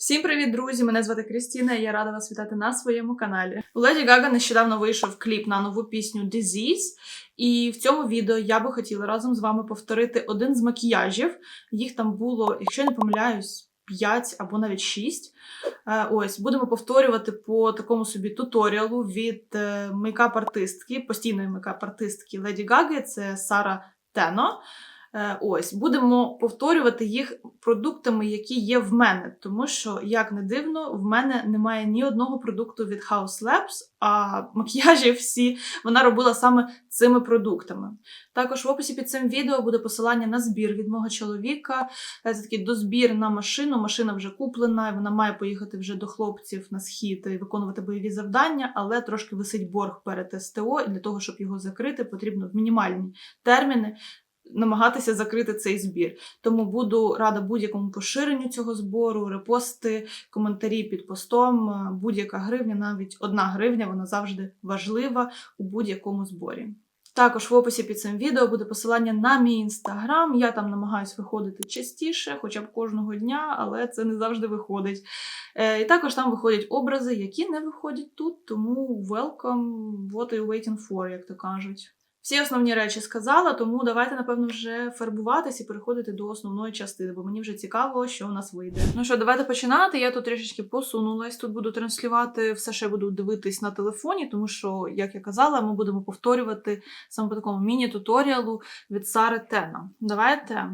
Всім привіт, друзі! Мене звати Крістіна, і я рада вас вітати на своєму каналі. У Леді Гага нещодавно вийшов кліп на нову пісню Disease, і в цьому відео я би хотіла разом з вами повторити один з макіяжів. Їх там було, якщо я не помиляюсь, 5 або навіть 6. Е, Ось будемо повторювати по такому собі туторіалу від е, мейкап-артистки, постійної мейкап-артистки Леді Гаги, це Сара Тено. Е, Ось будемо повторювати їх продуктами, які є в мене, тому що, як не дивно, в мене немає ні одного продукту від House Labs, а макіяжі всі вона робила саме цими продуктами. Також в описі під цим відео буде посилання на збір від мого чоловіка. Е, Це такий дозбір на машину. Машина вже куплена, і вона має поїхати вже до хлопців на схід і виконувати бойові завдання, але трошки висить борг перед СТО, і для того, щоб його закрити, потрібно в мінімальні терміни намагатися закрити цей збір. Тому буду рада будь-якому поширенню цього збору, репости, коментарі під постом. Е, Будь-яка гривня, навіть одна гривня, вона завжди важлива у будь-якому зборі. Також в описі під цим відео буде посилання на мій інстаграм. Я там намагаюсь виходити частіше, хоча б кожного дня, але це не завжди виходить. Е, і також там виходять образи, які не виходять тут, тому welcome, what are you waiting for, як то кажуть. Всі основні речі сказала, тому давайте, напевно, вже фарбуватись і переходити до основної частини, бо мені вже цікаво, що у нас вийде. Ну що, давайте починати. Я тут трішечки посунулась. Тут буду транслювати все, я буду дивитись на телефоні, тому що, як я казала, ми будемо повторювати саме по такому міні-туторіалу від Сари Тена. Давайте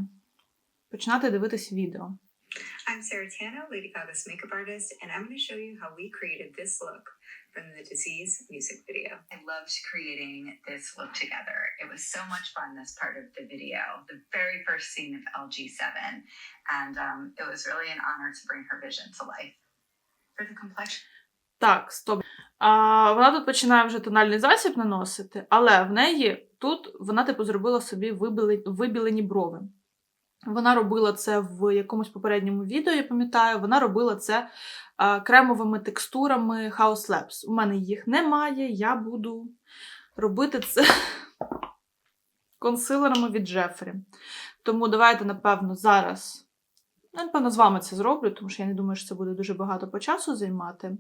починати дивитись відео. I'm Sarah Tano, Lady Gaga's makeup artist, and I'm going to show you how we created this look from the Disease music video. I loved creating this look together. It was so much fun, this part of the video, the very first scene of LG7, and um, it was really an honor to bring her vision to life. For the complexion, Так, стоп. А, вона тут починає вже тональний засіб наносити, але в неї тут вона, типу, зробила собі вибілені, вибілені брови. Вона робила це в якомусь попередньому відео, я пам'ятаю. Вона робила це кремовими текстурами House Labs. У мене їх немає, я буду робити це консилерами від Джефрі. Тому давайте, напевно, зараз. Ну, напевно, з вами це зроблю, тому що я не думаю, що це буде дуже багато по часу займати.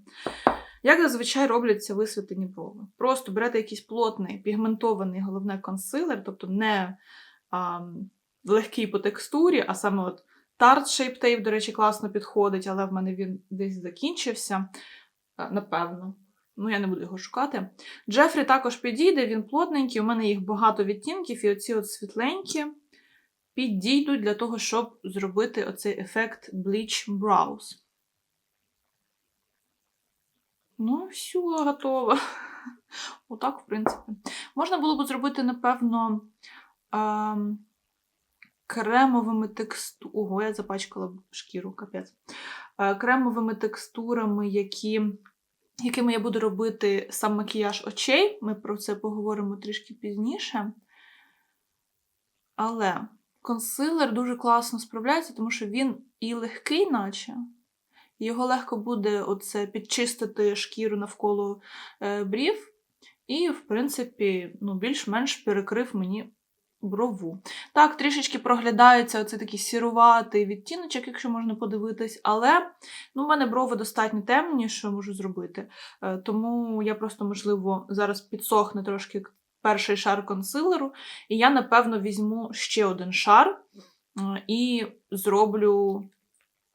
Як зазвичай робляться висвітлені брови? Просто берете якийсь плотний, пігментований головне консилер, тобто не а, легкий по текстурі, а саме от Tarte Shape Tape, до речі, класно підходить, але в мене він десь закінчився, напевно. Ну, я не буду його шукати. Джефрі також підійде, він плотненький, у мене їх багато відтінків, і оці от світленькі підійдуть для того, щоб зробити оцей ефект Bleach Brows. Ну, все, готово. Отак, в принципі. Можна було б зробити, напевно, ем, кремовими текстурами. Ого, я запачкала шкіру, капець. Е, кремовими текстурами, які, якими я буду робити сам макіяж очей. Ми про це поговоримо трішки пізніше. Але консилер дуже класно справляється, тому що він і легкий, наче. Його легко буде оце підчистити шкіру навколо е, брів, і, в принципі, ну, більш-менш перекрив мені брову. Так, трішечки проглядається оце такий сіруватий відтіночок, якщо можна подивитись, але ну, в мене брови достатньо темні, що можу зробити. Е, тому я просто, можливо, зараз підсохне трошки перший шар консилеру, і я, напевно, візьму ще один шар е, і зроблю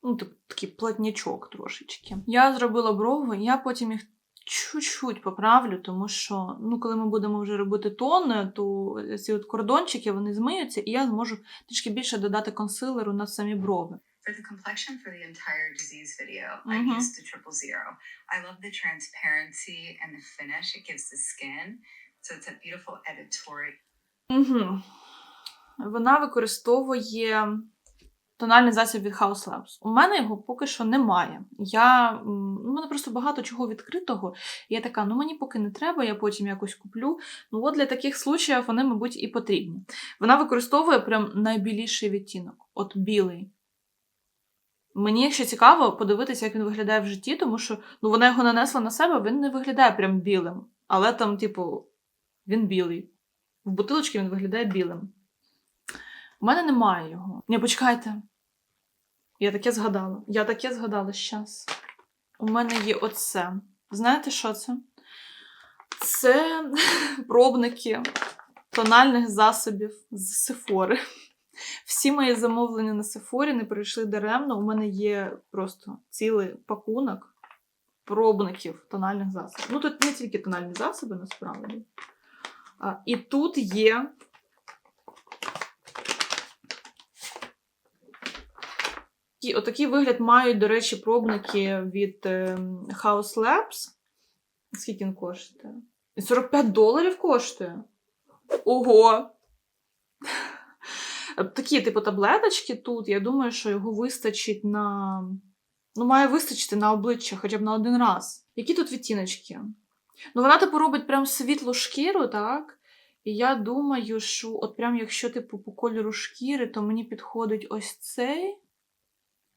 ну, такий платнячок трошечки. Я зробила брови, я потім їх чуть-чуть поправлю, тому що ну, коли ми будемо вже робити тон, то ці от кордончики вони змиються, і я зможу трішки більше додати консилеру на самі брови. For the complexion for the entire disease video, I used the triple zero. I love the transparency and the finish it gives the skin. So it's a beautiful editorial. Вона використовує тональний засіб від House Labs. У мене його поки що немає. Я, у мене просто багато чого відкритого. Я така, ну мені поки не треба, я потім якось куплю. Ну от для таких случаїв вони, мабуть, і потрібні. Вона використовує прям найбіліший відтінок, от білий. Мені якщо цікаво подивитися, як він виглядає в житті, тому що ну, вона його нанесла на себе, він не виглядає прям білим. Але там, типу, він білий. В бутилочці він виглядає білим. У мене немає його. Ні, почекайте. Я таке згадала. Я таке згадала щас. У мене є оце. Знаєте, що це? Це пробники тональних засобів з Сефори. Всі мої замовлення на Сефорі не прийшли даремно. У мене є просто цілий пакунок пробників тональних засобів. Ну, тут не тільки тональні засоби, насправді. І тут є. Отакий вигляд мають, до речі, пробники від ем, House Labs. Скільки він коштує? 45 доларів коштує. Ого! Такі, типу, таблеточки тут. Я думаю, що його вистачить на. Ну, має вистачити на обличчя хоча б на один раз. Які тут відтіночки? Ну, вона, типу, робить прям світлу шкіру, так? І я думаю, що от прям якщо, типу, по кольору шкіри, то мені підходить ось цей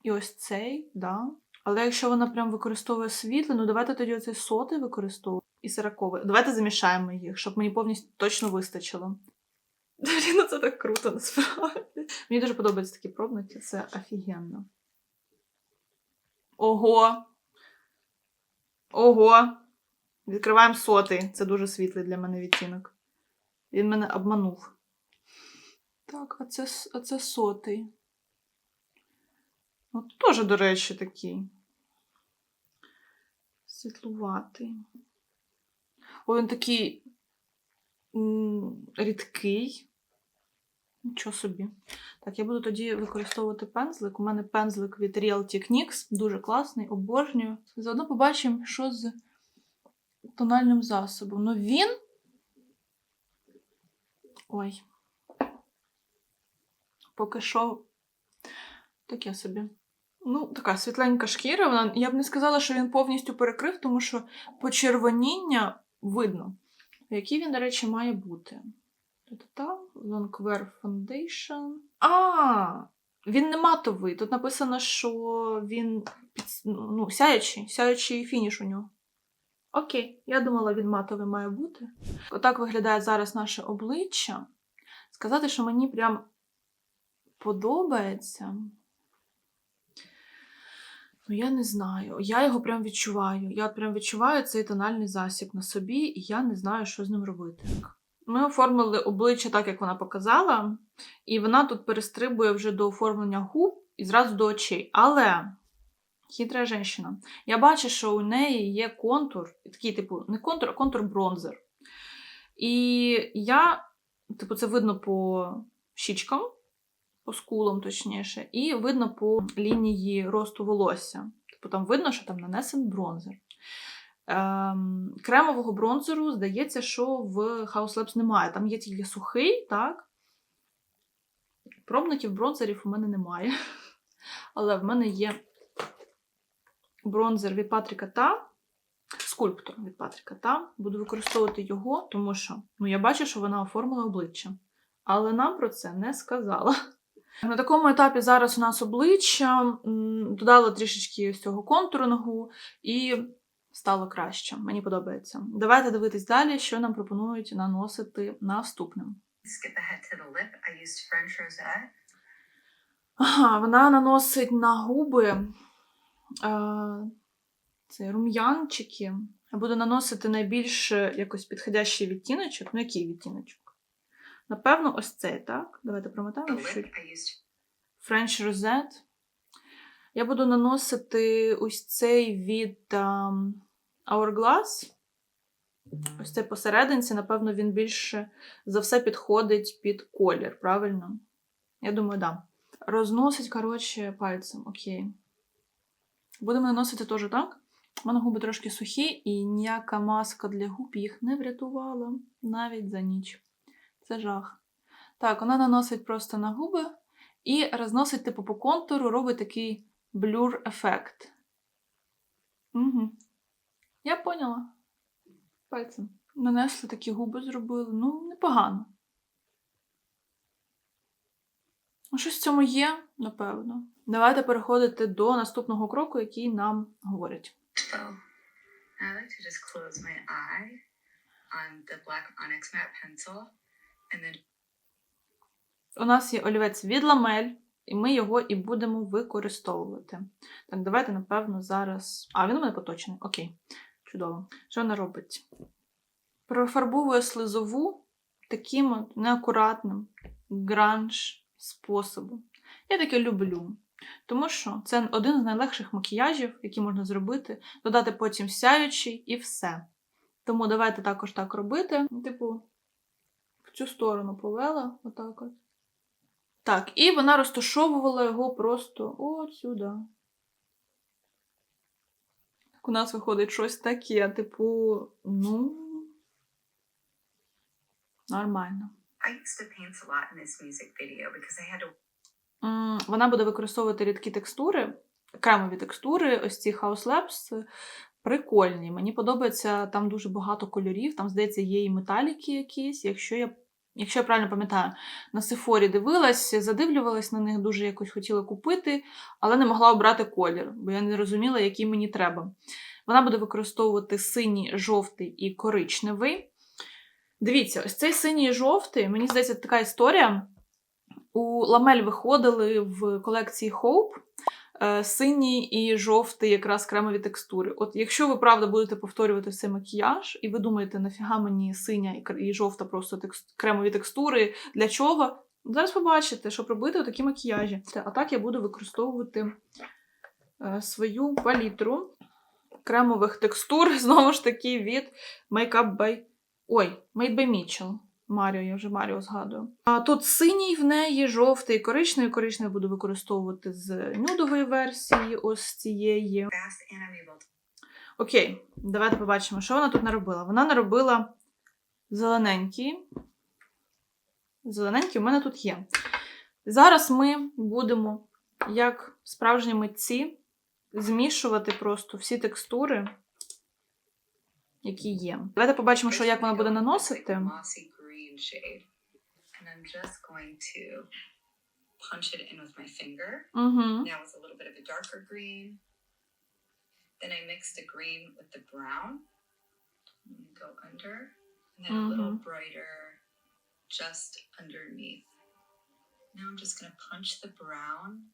і ось цей, да. Але якщо вона прям використовує світло, ну давайте тоді оцей сотий використовуємо і сороковий. Давайте замішаємо їх, щоб мені повністю точно вистачило. Ну це так круто, насправді. Мені дуже подобаються такі пробники, це офігенно. Ого! Ого! Відкриваємо сотий. Це дуже світлий для мене відтінок. Він мене обманув. Так, а це, а це сотий. Ну, теж, до речі, такий. Світлуватий. О, він такий рідкий. Нічого собі. Так, я буду тоді використовувати пензлик. У мене пензлик від Real Techniques. Дуже класний, обожнюю. Заодно побачимо, що з тональним засобом. Ну він. Ой. Поки що таке собі. Ну, така світленька шкіра. Вона, я б не сказала, що він повністю перекрив, тому що почервоніння видно. Який він, до речі, має бути. Та-та-та, Longwear Foundation. А, він не матовий. Тут написано, що він під, ну, сяючий, сяючий фініш у нього. Окей, я думала, він матовий має бути. Отак виглядає зараз наше обличчя. Сказати, що мені прям подобається. Ну, я не знаю. Я його прям відчуваю. Я от прям відчуваю цей тональний засіб на собі, і я не знаю, що з ним робити. Ми оформили обличчя так, як вона показала, і вона тут перестрибує вже до оформлення губ і зразу до очей. Але хитра жінка. Я бачу, що у неї є контур, такий, типу, не контур, а контур-бронзер. І я, типу, це видно по щічкам, по скулам, точніше, і видно по лінії росту волосся. Типу, там видно, що там нанесен бронзер. Ем, кремового бронзеру, здається, що в House Labs немає. Там є тільки сухий, так? Пробників бронзерів у мене немає. Але в мене є бронзер від Патріка Та, скульптор від Патріка Та. Буду використовувати його, тому що ну, я бачу, що вона оформила обличчя. Але нам про це не сказала. На такому етапі зараз у нас обличчя, додала трішечки з цього контурного і стало краще. Мені подобається. Давайте дивитись далі, що нам пропонують наносити наступним. Ага, вона наносить на губи е, це рум'янчики. Я буду наносити найбільш е, якось підходящий відтіночок. Ну, який відтіночок? Напевно, ось цей, так? Давайте промотаємо. French Rosette. Я буду наносити ось цей від ем, Hourglass. Ось цей посерединці, напевно, він більше за все підходить під колір, правильно? Я думаю, так. Да. Розносить, коротше, пальцем, окей. Будемо наносити теж так. У мене губи трошки сухі, і ніяка маска для губ їх не врятувала навіть за ніч. Це жах. Так, вона наносить просто на губи і розносить, типу, по контуру, робить такий блюр-ефект. Угу. Я поняла. Пальцем. Нанесли такі губи зробили. Ну, непогано. Ну, щось в цьому є, напевно. Давайте переходити до наступного кроку, який нам говорять. So I like to just close my eye on the black Onyx matte pencil then У нас є олівець від ламель. і ми його і будемо використовувати. Так, давайте, напевно, зараз. А, він у мене поточений. Окей, чудово. Що вона робить? Профарбовує слизову таким от неакуратним гранж способом. Я таке люблю. Тому що це один з найлегших макіяжів, які можна зробити, додати потім сяючий і все. Тому давайте також так робити. Типу, цю сторону повела, отак от. Так, і вона розташовувала його просто от сюди. Так у нас виходить щось таке, типу, ну. Нормально. Вона буде використовувати рідкі текстури, кремові текстури, ось ці House Labs. Прикольні. Мені подобається, там дуже багато кольорів, там, здається, є і металіки якісь. Якщо я, якщо я правильно пам'ятаю, на Сефорі дивилась, задивлювалась на них, дуже якось хотіла купити, але не могла обрати колір, бо я не розуміла, який мені треба. Вона буде використовувати синій, жовтий і коричневий. Дивіться, ось цей синій і жовтий, мені здається, така історія. У Ламель виходили в колекції Hope синій і жовтий якраз кремові текстури. От якщо ви правда будете повторювати цей макіяж, і ви думаєте, нафіга мені синя і жовта просто текст... кремові текстури, для чого? Зараз побачите, щоб робити такі макіяжі. А так я буду використовувати е, свою палітру кремових текстур, знову ж таки, від Makeup by. Ой, Made by Mitchell. Маріо, я вже Маріо згадую. А тут синій в неї, жовтий, коричневий. Коричневий буду використовувати з нюдової версії, ось цієї. Окей, давайте побачимо, що вона тут наробила. Вона наробила зелененький. Зелененький у мене тут є. Зараз ми будемо, як справжні митці, змішувати просто всі текстури, які є. Давайте побачимо, що як вона буде наносити. shade. And I'm just going to punch it in with my finger. Mm-hmm. Now it's a little bit of a darker green. Then I mix the green with the brown. go under. And then mm-hmm. a little brighter just underneath. Now I'm just going to punch the brown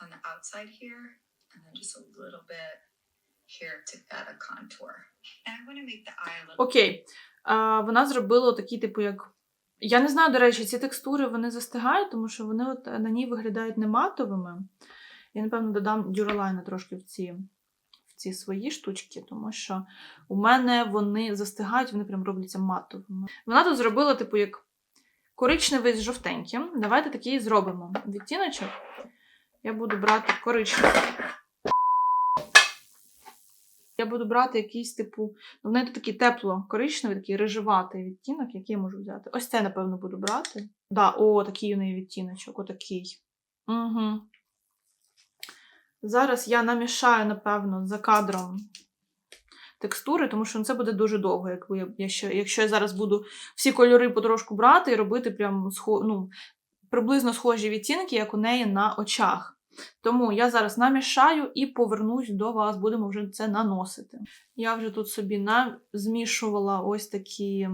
on the outside here. And then just a little bit Окей. Вона зробила такий, типу, як. Я не знаю, до речі, ці текстури вони застигають, тому що вони от на ній виглядають не матовими. Я, напевно, додам дюралайна трошки в ці, в ці свої штучки, тому що у мене вони застигають, вони прям робляться матовими. Вона тут зробила, типу, як коричневий з жовтеньким. Давайте такий зробимо. Відтіночок. Я буду брати коричневий. Я буду брати якийсь, типу, Ну, в неї тут такий тепло коричневий, такий рижеватий відтінок, який я можу взяти. Ось це, напевно, буду брати. Да, о, такий у неї відтіночок, отакий. Угу. Зараз я намішаю, напевно, за кадром текстури, тому що ну, це буде дуже довго, якщо, якщо я зараз буду всі кольори потрошку брати і робити прям ну, приблизно схожі відтінки, як у неї на очах. Тому я зараз намішаю і повернусь до вас, будемо вже це наносити. Я вже тут собі змішувала ось такі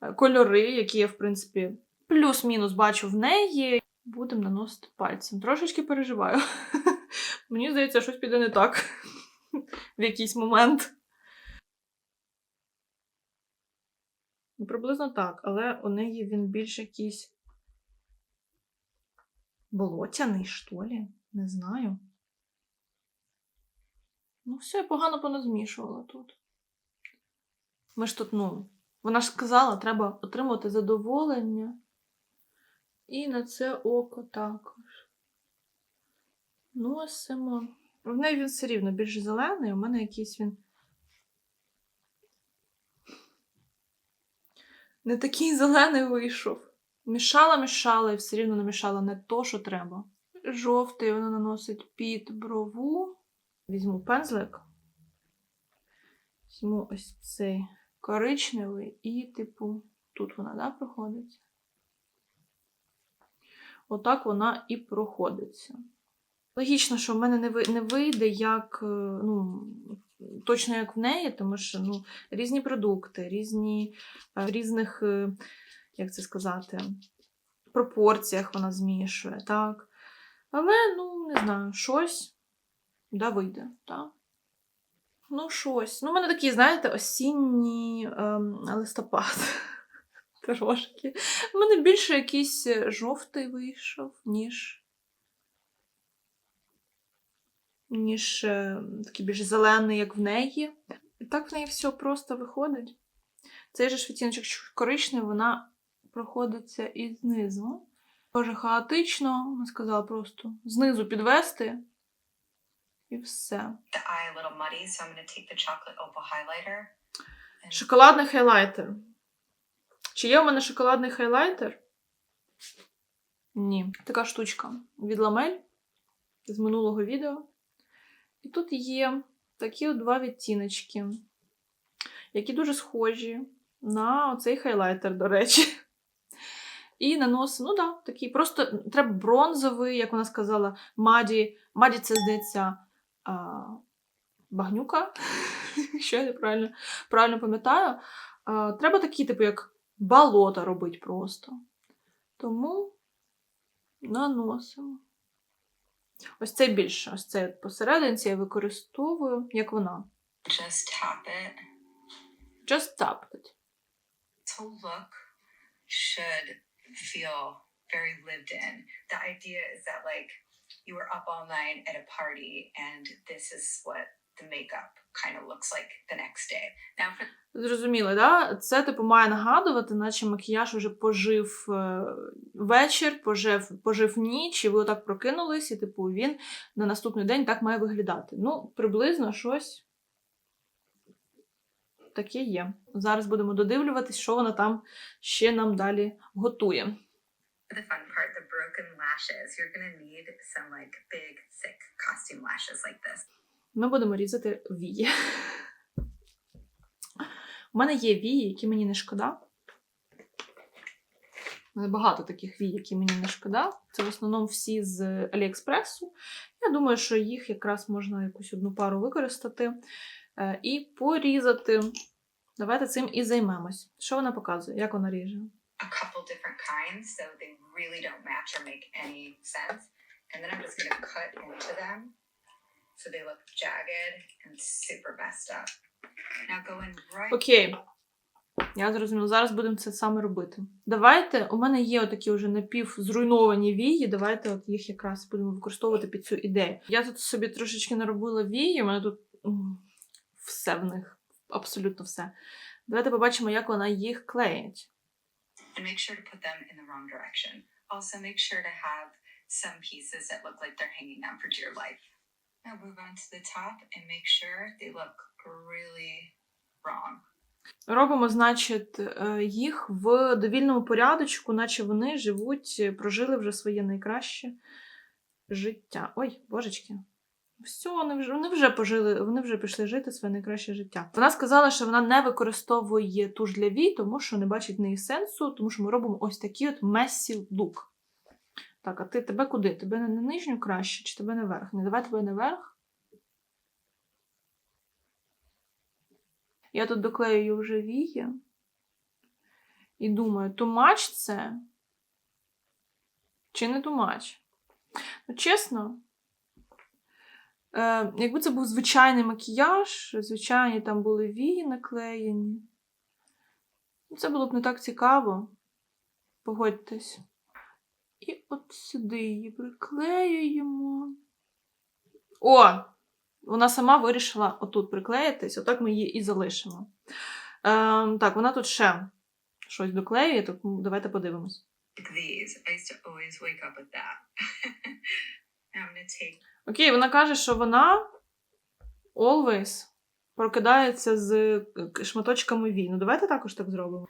е, кольори, які я, в принципі, плюс-мінус бачу в неї. Будемо наносити пальцем. Трошечки переживаю. Мені здається, щось піде не так в якийсь момент. Ну, приблизно так, але у неї він більш якийсь болотяний, що лі? Не знаю. Ну, все, я погано поназмішувала тут. Ми ж тут, ну, вона ж сказала, треба отримувати задоволення. І на це око також. Носимо. В неї він все рівно більш зелений, у мене якийсь він. Не такий зелений вийшов. Мішала, мішала і все рівно намішала не то, що треба. Жовтий вона наносить під брову. Візьму пензлик. Візьму ось цей коричневий і, типу, тут вона, да, проходить. Отак вона і проходиться. Логічно, що в мене не не вийде як, е, ну, точно як в неї, тому що ну, різні продукти, різні, е, різних, е, як це сказати, пропорціях вона змішує, так. Але, ну, не знаю, щось да вийде, так? Ну, щось. Ну, у мене такий, знаєте, осінній ем, листопад. Трошки. У мене більше якийсь е, жовтий вийшов, ніж. ніж е, такий більш зелений, як в неї. І так в неї все просто виходить. Цей же ж відтіночок коричневий, вона проходиться і знизу. Дуже хаотично, вона сказала просто знизу підвести. І все. Шоколадний хайлайтер. Чи є у мене шоколадний хайлайтер? Ні. Така штучка від ламель з минулого відео. І тут є такі от два відтіночки, які дуже схожі на оцей хайлайтер, до речі. І наносимо, ну так, да, такий. Просто треба бронзовий, як вона сказала, маді. Маді це, здається, а, багнюка, якщо я правильно, правильно пам'ятаю. Треба такі, типу, як болото робити просто. Тому наносимо. Ось цей більше. Ось цей посерединці я використовую, як вона. Just tap it. Just tap it. Whole look should feel very lived in. The idea is that, like, you were up all night at a party, and this is what the makeup kind of looks like the next day. Now, for Зрозуміло, да? Це типу має нагадувати, наче макіяж уже пожив е, вечір, пожив, пожив ніч, і ви отак прокинулись, і типу він на наступний день так має виглядати. Ну, приблизно щось таке є. Зараз будемо додивлюватись, що вона там ще нам далі готує. The fun part, the broken lashes, you're gonna need some like big, thick costume lashes like this. Ми будемо різати вії. У мене є вії, які мені не шкода. У мене багато таких вій, які мені не шкода. Це в основному всі з Аліекспресу. Я думаю, що їх якраз можна якусь одну пару використати і порізати. Давайте цим і займемось. Що вона показує? Як вона ріже? A couple different kinds, so they really don't match or make any sense. And then I'm just gonna cut into them so they look jagged and super messed up. Now go in right Окей. Я зрозуміла, зараз будемо це саме робити. Давайте, у мене є отакі вже напівзруйновані вії. Давайте от їх якраз будемо використовувати під цю ідею. Я тут собі трошечки наробила вії, у мене тут все в них, абсолютно все. Давайте побачимо, як вона їх клеїть. and make sure to put them in the wrong direction. Also, make sure to have some pieces that look like they're hanging on for dear life. Now move on to the top and make sure they look really wrong. Робимо, значить, е, їх в довільному порядочку, наче вони живуть, е, прожили вже своє найкраще життя. Ой, божечки. Все, вони вже, вони вже пожили, вони вже пішли жити своє найкраще життя. Вона сказала, що вона не використовує туш для вій, тому що не бачить в неї сенсу, тому що ми робимо ось такий от messy лук. Так, а ти тебе куди? Тебе на нижню краще, чи тебе наверх? Не давай тебе наверх. Я тут доклеюю вже вії. І думаю, тумач це чи не тумач? Ну, чесно, е, якби це був звичайний макіяж, звичайні там були вії наклеєні, ну, це було б не так цікаво. Погодьтесь. І от сюди її приклеюємо. О! Вона сама вирішила отут приклеїтись, отак ми її і залишимо. Ем, так, вона тут ще щось доклеює, тому давайте подивимось. These. I used to always wake up with that. I'm gonna take Окей, вона каже, що вона always прокидається з е, шматочками вій. Ну, давайте також так зробимо.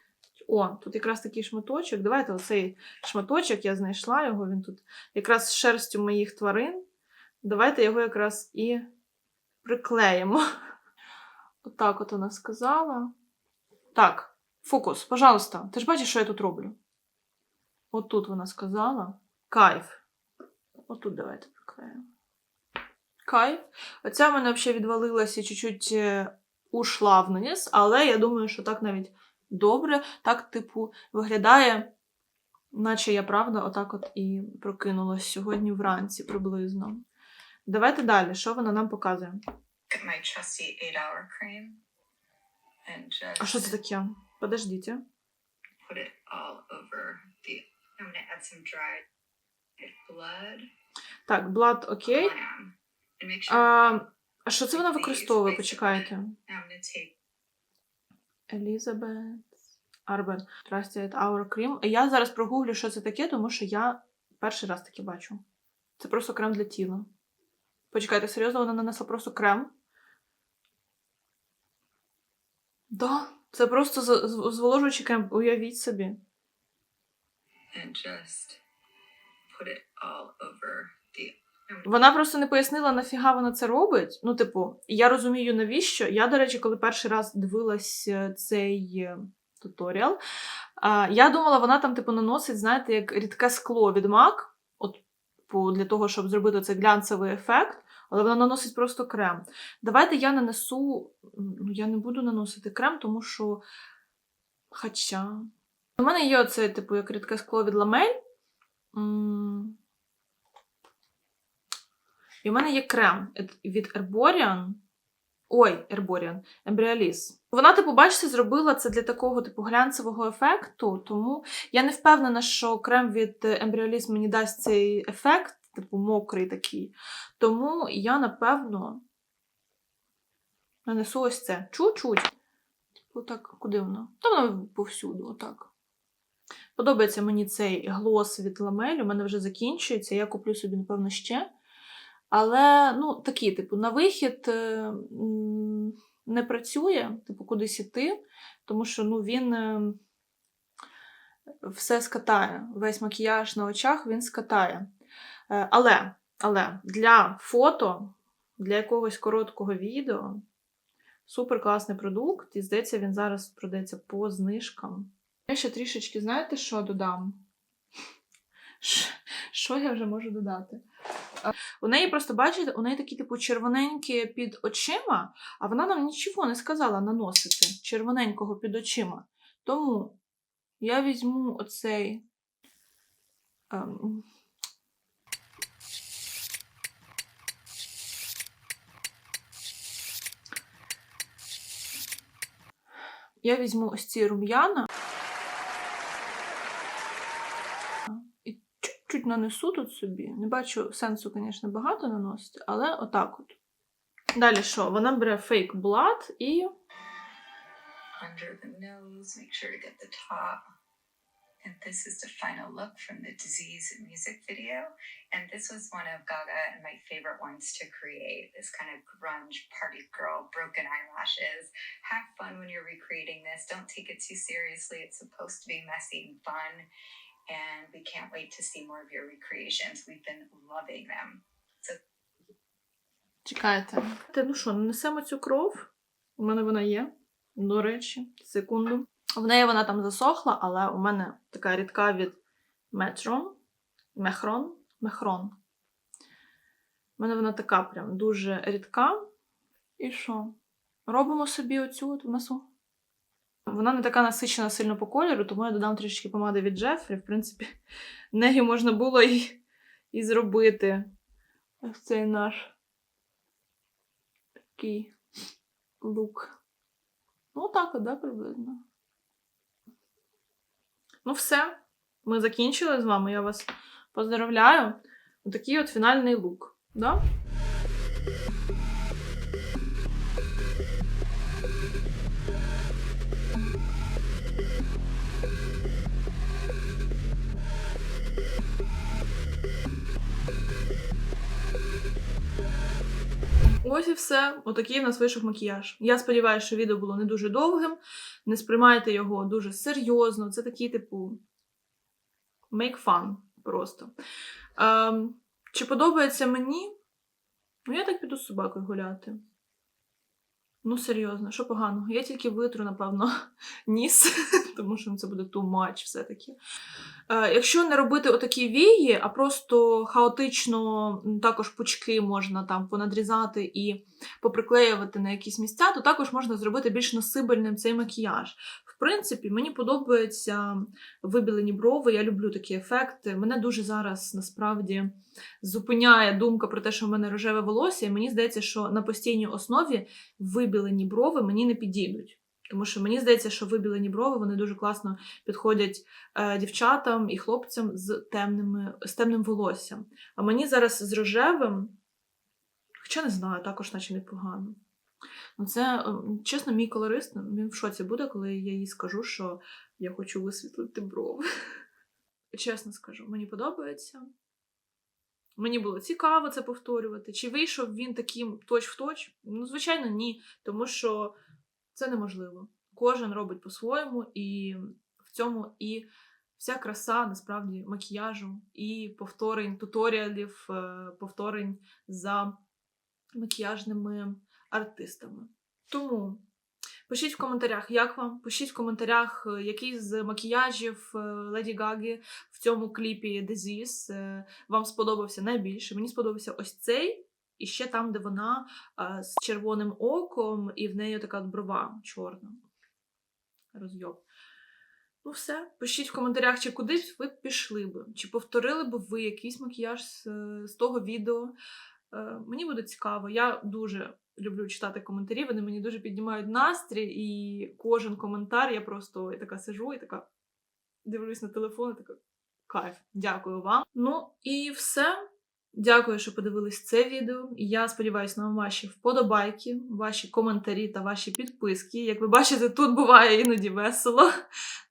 О, тут якраз такий шматочок. Давайте оцей шматочок, я знайшла його, він тут якраз з шерстю моїх тварин. Давайте його якраз і приклеїмо. Отак от вона сказала. Так, фокус, пожалуйста. Ти ж бачиш, що я тут роблю? Отут вона сказала. Кайф. Отут давайте приклеїмо. Кайф. Оця в мене взагалі відвалилася і чуть-чуть е, ушла вниз, але я думаю, що так навіть добре. Так, типу, виглядає Наче я правда, отак от і прокинулась сьогодні вранці приблизно. Давайте далі. Що вона нам показує? А що це таке? Подождіть. blood. Так, блад окей. glam. А, а що це вона використовує? Почекайте. Елізабет Арбен. Trusted Our Cream. Я зараз прогуглю, що це таке, тому що я перший раз таке бачу. Це просто крем для тіла. Почекайте, серйозно, вона нанесла просто крем. Да, це просто зволожуючий крем. Уявіть собі. and just put it all over the. Вона просто не пояснила, нафіга вона це робить. Ну, типу, я розумію, навіщо. Я, до речі, коли перший раз дивилась е, цей е, туторіал, я думала, вона там, типу, наносить, знаєте, як рідке скло від MAC, от, типу, для того, щоб зробити цей глянцевий ефект, але вона наносить просто крем. Давайте я нанесу. Ну, я не буду наносити крем, тому що. Хоча. У мене є оце, типу, як рідке скло від ламель. І в мене є крем від Herborian. Ой, Herborian, Embryolisse. Вона, типу, бачите, зробила це для такого типу глянцевого ефекту, тому я не впевнена, що крем від Embryolisse мені дасть цей ефект, типу, мокрий такий. Тому я, напевно, нанесу ось це. Чуть-чуть. Типу, так, куди воно? Та воно повсюду, отак. Подобається мені цей глос від ламель, у мене вже закінчується, я куплю собі, напевно, ще. Але, ну, такі, типу, на вихід е, не працює, типу, кудись іти, тому що ну, він е, все скатає. Весь макіяж на очах він скатає. Е, Але, але для фото, для якогось короткого відео супер класний продукт, і здається, він зараз продається по знижкам. Я ще трішечки, знаєте, що додам? Що я вже можу додати? У неї просто, бачите, у неї такі, типу, червоненькі під очима, а вона нам нічого не сказала наносити червоненького під очима. Тому я візьму оцей. ем, Я візьму ось ці рум'яна нанесу тут собі. Не бачу сенсу, звісно, багато наносити, але отак от. Далі що? Вона бере фейк блад і. under the nose. Make sure to get the top. And this is the final look from the Disease music video. And this was one of Gaga and my favorite ones to create. This kind of grunge party girl, broken eyelashes. Have fun when you're recreating this. Don't take it too seriously. It's supposed to be messy and fun. And we can't wait to see more of your recreations. We've been loving them. Чекайте. Та ну що, нанесемо цю кров. У мене вона є. До речі, секунду. В неї вона там засохла, але у мене така рідка від Метрон. Мехрон. Мехрон. У мене вона така прям дуже рідка. І що? Робимо собі оцю от внесу. Вона не така насичена сильно по кольору, тому я додам трішки помади від Джефрі. В принципі, нею можна було і, і зробити ось цей наш такий лук. Ну, так, от, да, приблизно. Ну, все. Ми закінчили з вами. Я вас поздравляю. Такий от фінальний лук. Да? Ось і все. Отакий в нас вийшов макіяж. Я сподіваюся, що відео було не дуже довгим. Не сприймайте його дуже серйозно. Це такий, типу, make fun просто. Ем, чи подобається мені? Ну, я так піду з собакою гуляти. Ну, серйозно, що поганого? Я тільки витру, напевно, ніс, тому що це буде too much все-таки. Е, якщо не робити отакі вії, а просто хаотично також пучки можна там понадрізати і поприклеювати на якісь місця, то також можна зробити більш насибельним цей макіяж. В принципі, мені подобаються вибілені брови. Я люблю такі ефекти. Мене дуже зараз насправді зупиняє думка про те, що в мене рожеве волосся, і мені здається, що на постійній основі вибілені брови мені не підійдуть. Тому що мені здається, що вибілені брови вони дуже класно підходять е, дівчатам і хлопцям з, темними, з темним волоссям. А мені зараз з рожевим, хоча не знаю, також наче непогано. Ну, це, е, чесно, мій колорист, він в шоці буде, коли я їй скажу, що я хочу висвітлити брови. Чесно скажу, мені подобається. Мені було цікаво це повторювати. Чи вийшов він таким точ-в-точ? Ну, звичайно, ні. Тому що це неможливо. Кожен робить по-своєму, і в цьому і вся краса насправді макіяжу, і повторень туторіалів, е, повторень за макіяжними артистами. Тому пишіть в коментарях, як вам. Пишіть в коментарях, е, який з макіяжів е, Леді Гаги в цьому кліпі Disease е, вам сподобався найбільше. Мені сподобався ось цей, і ще там, де вона е, з червоним оком, і в неї така брова чорна. Розйоб. Ну, все. Пишіть в коментарях, чи кудись ви пішли би, чи повторили б ви якийсь макіяж з, з того відео. Е, Мені буде цікаво. Я дуже люблю читати коментарі, вони мені дуже піднімають настрій, і кожен коментар я просто я така сижу і така дивлюсь на телефон, і така кайф. Дякую вам. Ну і все. Дякую, що подивились це відео. Я сподіваюся на ваші вподобайки, ваші коментарі та ваші підписки. Як ви бачите, тут буває іноді весело.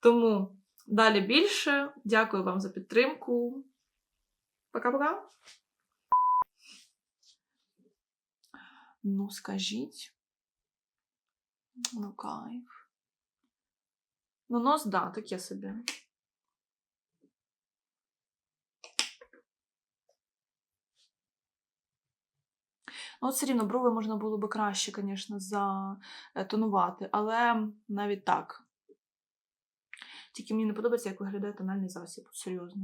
Тому далі більше. Дякую вам за підтримку. Пока-пока. Ну, скажіть. Ну, кайф. Ну, нос, да, таке собі. Ну, от все рівно брови можна було би краще, звісно, затонувати, але навіть так. Тільки мені не подобається, як виглядає тональний засіб, серйозно.